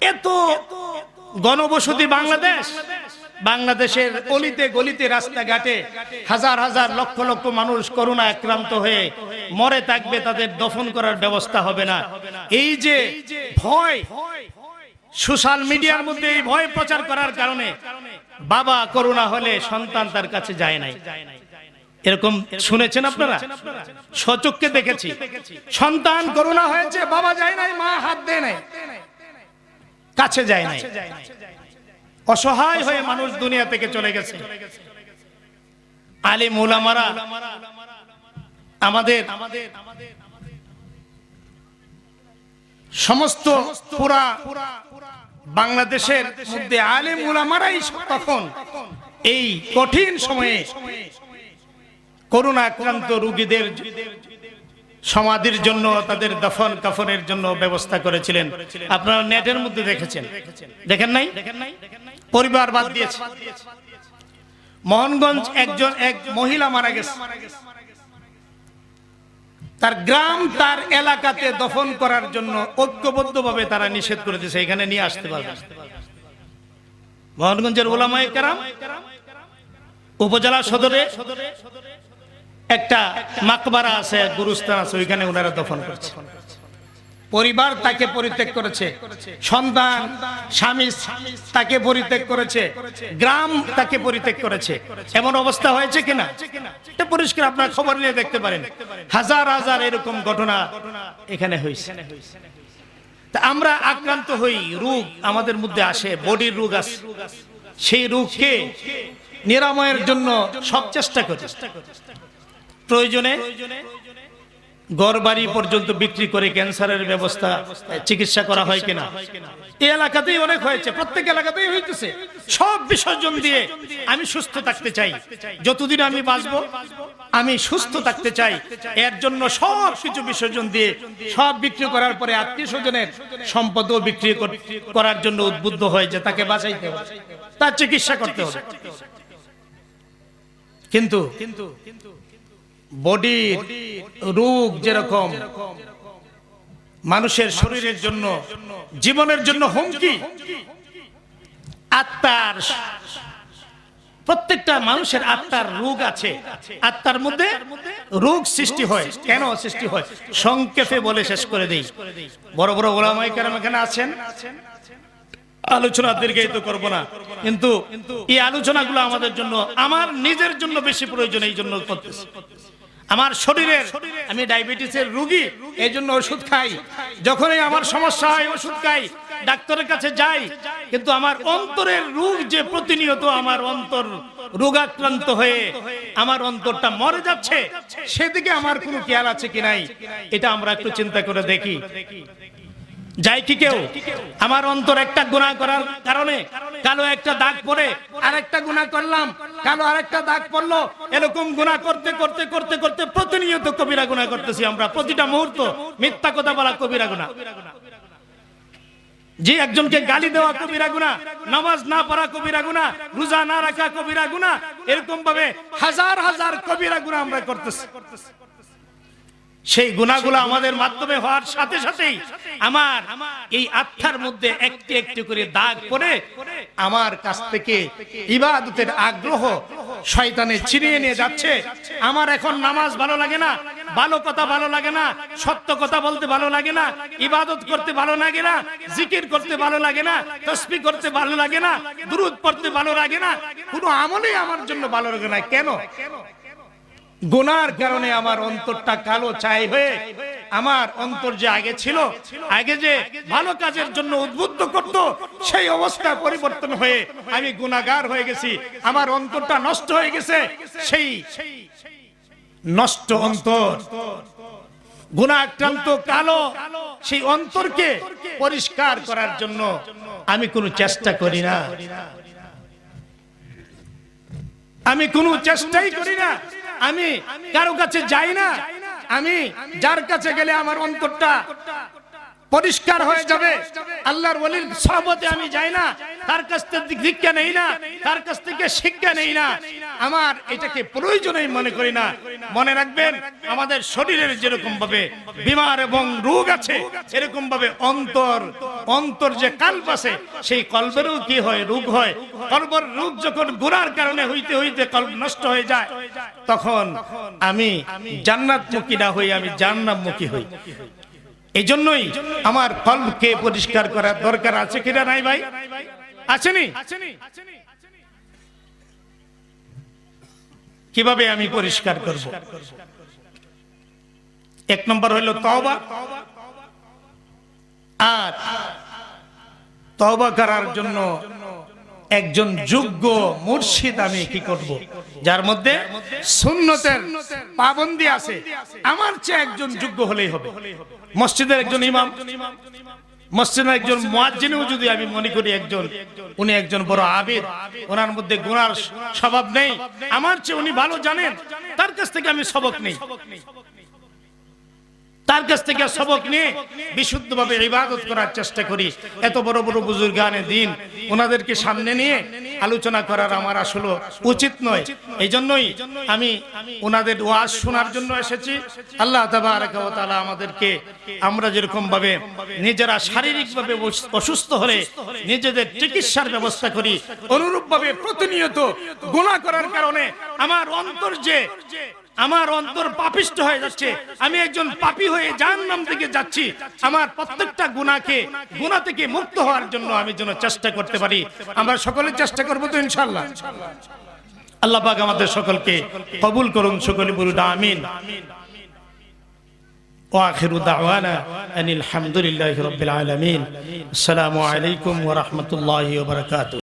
এত গণবসতি বাংলাদেশ। বাংলাদেশের অলিতে গলিতে রাস্তাঘাটে হাজার হাজার লক্ষ লক্ষ মানুষ করোনা আক্রান্ত হয়ে মরে থাকবে তাদের দফন করার ব্যবস্থা হবে না। এই যে ভয়, সোশ্যাল মিডিয়ার মধ্যে এই ভয় প্রচার করার কারণে বাবা করোনা হলে সন্তান তার কাছে যায় নাই। এরকম শুনেছেন আপনারা? সচক্ষে দেখেছি। সন্তান করোনা হয়েছে, বাবা যায় নাই, মা হাত দেয় নাই। কাছে যায় নাই। অসহায় হয়ে মানুষ দুনিয়া থেকে চলে গেছে। আলী মুলামারা আমাদের সমস্ত পুরা বাংলাদেশের মধ্যে আলে মুলামারাই তখন এই কঠিন সময়ে করোনা আক্রান্ত রোগীদের সমাধির জন্য, তাদের দফন, কাফনের জন্য ব্যবস্থা করেছিলেন। আপনারা নেটের মধ্যে দেখেছেন। দেখেন নাই? পরিবার বাদ দিয়েছে। মোহনগঞ্জ একজন, এক মহিলা মারা গেছে। তার গ্রাম, তার এলাকাতে দফন করার জন্য ঐক্যবদ্ধভাবে তারা নিষেধ করে দিয়েছে এখানে নিয়ে আসতে পারবে মোহনগঞ্জের ওলামায়ে কেরাম উপজেলা সদরে একটা মাকবারা আছে, গুরুস্থান আছে, ওইখানে ওনারা দফন করছে। পরিবার তাকে পরিত্যাগ করেছে, সন্তান, স্বামী তাকে পরিত্যাগ করেছে, গ্রাম তাকে পরিত্যাগ করেছে। এমন অবস্থা হয়েছে কিনা? এটা পরিষ্কার আপনার খবর নিয়ে দেখতে পারেন। হাজার হাজার এরকম ঘটনা এখানে হয়েছে। আমরা আক্রান্ত হই, রোগ আমাদের মধ্যে আসে, বডির রোগ আসে সেই রোগকে নিরাময়ের জন্য সব চেষ্টা করি। প্রয়োজনে গড় বাড়ি পর্যন্ত বিক্রি করে ক্যান্সারের ব্যবস্থা চিকিৎসা করা হয় কিনা? এই এলাকাতেই অনেক হয়েছে, প্রত্যেক এলাকাতেই হইতেছে। সব বিসর্জন দিয়ে আমি সুস্থ থাকতে চাই। যতদিন আমি বাঁচবো, আমি সুস্থ থাকতে চাই। এর জন্য সব কিছু বিসর্জন দিয়ে সব বিক্রি করার পরে আত্মীয় স্বজনের সম্পদও বিক্রি কর- করার জন্য উদ্বুদ্ধ হয় যে তাকে বাঁচাইতে হবে, তার চিকিৎসা করতে হবে। কিন্তু বডির রোগ যেরকম, মানুষের শরীরের জন্য, জীবনের জন্য হুমকি। আত্মার প্রত্যেকটা মানুষের আত্মার রোগ আছে। আত্মার মধ্যে রোগ সৃষ্টি হয়। কেন সৃষ্টি হয়? সংক্ষেপে বলে শেষ করে দেই। বড় বড় ওলামাই কারাম এখানে আছেন। আলোচনা দীর্ঘায়িত করব না। কিন্তু এই আলোচনাগুলো আমাদের জন্য, আমার নিজের জন্য বেশি প্রয়োজন, এই জন্য করতেছি। আমার শরীরের, আমি ডায়াবেটিসের রোগী এই জন্য ওষুধ খাই। যখনই আমার সমস্যা হয়, ওষুধ খাই। ডাক্তারের কাছে যাই, কিন্তু আমার অন্তরের রোগ যে প্রতিনিয়ত আমার অন্তর রোগাক্রান্ত হয়ে, আমার অন্তরটা মরে যাচ্ছে, সেদিকে আমার কোনো খেয়াল আছে কি নাই? এটা আমরা একটু চিন্তা করে দেখি। যাই কি কেউ, আমার অন্তর একটা গুণা করার কারণে কালো একটা দাগ পড়ে আরেকটা গুণা করলাম, কালো আরেকটা দাগ পড়ল। এরকম গুণা করতে করতে করতে করতে প্রতিনিয়ত কবিরা গুণা করতেছি আমরা। প্রতিটা মুহূর্ত মিথ্যা কথা বলা কবিরা গুণা যে একজনকে গালি দেওয়া কবিরা গুণা নামাজ না পড়া কবিরা গুণা রোজা না রাখা কবিরা গুণা এরকম ভাবে হাজার হাজার কবিরা গুণা আমরা করতেছি। সেই গুণাগুলো আমাদের মাধ্যমে হওয়ার সাথে সাথেই আমার এই আত্মার মধ্যে একটি একটি করে দাগ পড়ে আমার কাছ থেকে ইবাদতের আগ্রহ শয়তানে ছিনিয়ে নিয়ে যাচ্ছে। আমার এখন নামাজ ভালো লাগে না, ভালো কথা ভালো লাগে না, সত্য কথা বলতে ভালো লাগে না, ইবাদত করতে ভালো লাগে না, জিকির করতে ভালো লাগে না, তসবি করতে ভালো লাগে না, দুরুদ পড়তে ভালো লাগে না, কোনো আমলেই আমার জন্য ভালো লাগে না। কেন? গুনার কারণে আমার অন্তরটা কালো চাই হয়ে আমার অন্তর যে আগে ছিল, আগে যে ভালো কাজের জন্য উদ্বুদ্ধ করত, সেই অবস্থা পরিবর্তন হয়ে আমি গুনাগার হয়ে গেছি। আমার অন্তরটা নষ্ট হয়ে গেছে, সেই নষ্ট অন্তর। গুণাক্রান্ত কালো, সেই অন্তরকে পরিষ্কার করার জন্য আমি কোনো চেষ্টা করি না। আমি কোনো চেষ্টাই করি না। আমি কারও কাছে যাই না। আমি যার কাছে গেলে আমার অন্তরটা পরিষ্কার হয়ে যাবে। আল্লাহর ওলির সহবতে আমি যাই না তার কাছ থেকে শিক্ষা নেই না তার কাছ থেকে শিক্ষা নেই না। আমার এটাকে প্রয়োজনই মনে করি না। মনে রাখবেন আমাদের শরীরের যেরকম ভাবে বিমার এবং রোগ আছে এরকম ভাবে অন্তর অন্তর যে কাল্প আছে সেই কল্পেরও কি হয়? রোগ হয়। কল্পর রোগ যখন গুনার কারণে হইতে হইতে কল্প নষ্ট হয়ে যায় তখন আমি জান্নাতমুখী না হই আমি জান্নাতমুখী হই। এই জন্যই আমার কলকে পরিষ্কার করার দরকার আছে কিনা নাই ভাই? আছেনি কীভাবে আমি পরিষ্কার করব? এক নম্বর হইল তওবা। আর তওবা করার জন্য একজন যোগ্য মুর্শিদ আমি কি করব? যার মধ্যে সুন্নতের পাবন্দি আছে। আমার চেয়ে একজন যোগ্য হলেই হবে। মসজিদের একজন ইমাম। মসজিদের একজন মুয়াজ্জিনও যদি আমি মনে করি একজন উনি একজন বড় আবিদ। ওনার মধ্যে স্বভাব নেই। আমার চেয়ে উনি ভালো জানেন। তার কাছ থেকে আমি সবক নেই। তার কাছ থেকে সবক নিয়ে বিশুদ্ধভাবে ইবাদত করার চেষ্টা করি। এত বড় বড় বুজুর্গানে দিন, ওনাদেরকে সামনে নিয়ে আলোচনা করার আমার আসলে উচিত নয়। এই জন্যই আমি ওনাদের ওয়াজ শোনার জন্য এসেছি। আল্লাহ ওয়া আমাদেরকে আমরা যেরকম ভাবে নিজেরা শারীরিকভাবে অস- অসুস্থ হলে নিজেদের চিকিৎসার ব্যবস্থা করি, অনুরূপভাবে প্রতিনিয়ত গুণা করার কারণে আমার অন্তর যে আমার অন্তর পাপিষ্ট হয়ে যাচ্ছে আমি একজন পাপী হয়ে জাহান্নাম থেকে যাচ্ছি আমার প্রত্যেকটা গুনাহকে গুনাহ থেকে মুক্ত হওয়ার জন্য আমি যেন চেষ্টা করতে পারি আমরা সকলে চেষ্টা করব তো ইনশাআল্লাহ আল্লাহ পাক আমাদের সকলকে কবুল করুন সকলে বলুন আমিন واخر دعوانا ان الحمد لله رب العالمين السلام عليكم ورحمه الله وبركاته